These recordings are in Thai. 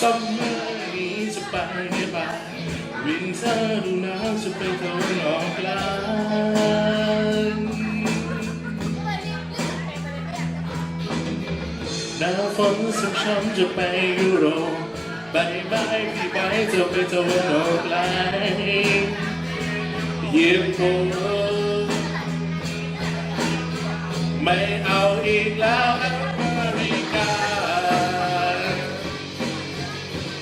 ซัมเมอร์นี้จะไปให้บ้านวินเทอร์ดูหนาวจะไปตะวันออกกลางหน้าฝนสักช้ำจะไปยุโรปบายบายพี่ไปจะไปตะวันออกกลางญี่ปุ่นไม่เอาอีกแล้วอเมริ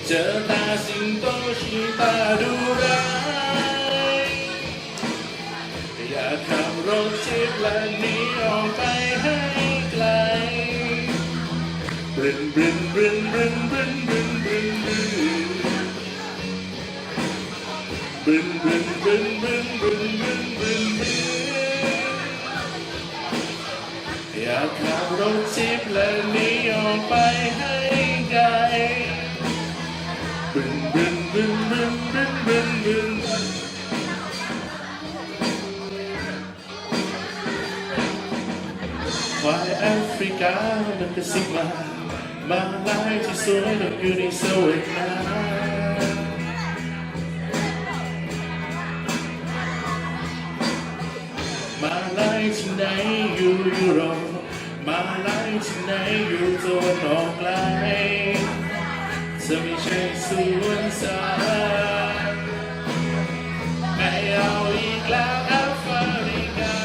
เจอตาสิงโตชีตาดูร้ายอยากขับรถจิบและหนีออกไปให้ไกลบรึนบรึนบรึนบรึนบรึนบรึนบรึนบรึนบรึนบรึนบรึนบรึนบรึนบรึนบรึนบรึนอยากขับรถจิบและหนีออกไปให้ บึนบึนบึนบึนบึนบึนควายแอฟริกามันกระซิบมามาลายที่สวยต้องอยู่ในสวยนามาลายที่ไหนอยู่ยุโรปมาลายที่ไหนอยู่ตะวันออกไกล จะไม่ใช่สวนสาไม่เอาอีกแล้วแอฟริกา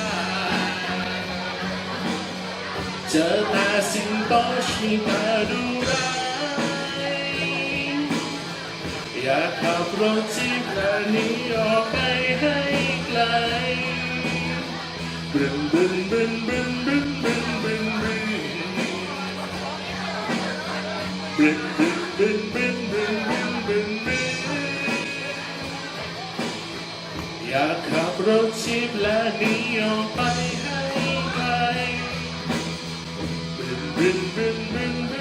เจอตาสิงโตชีตาดูร้ายอยากขับรถจีบและหนีออกไปให้ไกลบึนบึนบึนบึนบึนบึนบึนบึนบึนบึน บึนบึนบึนบึนบึนบึนอยากขับรถชิบและหนีออกไปให้ไกลบินบินบินบินบิน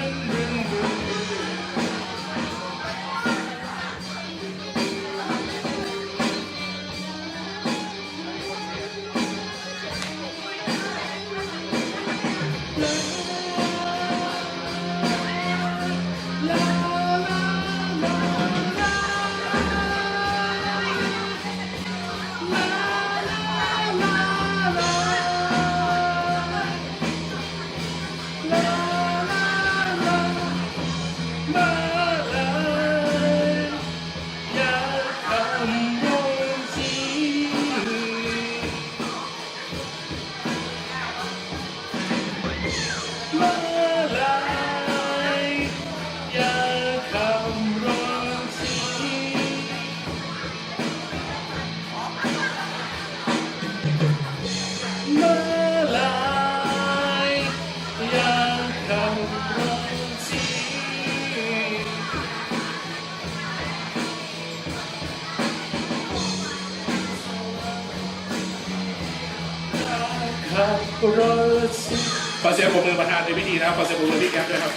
ขับรสีขอเสียงปรบมือประธานในพิธีนะครับขอเสียงปรบมือพี่แก๊ปด้วยครับ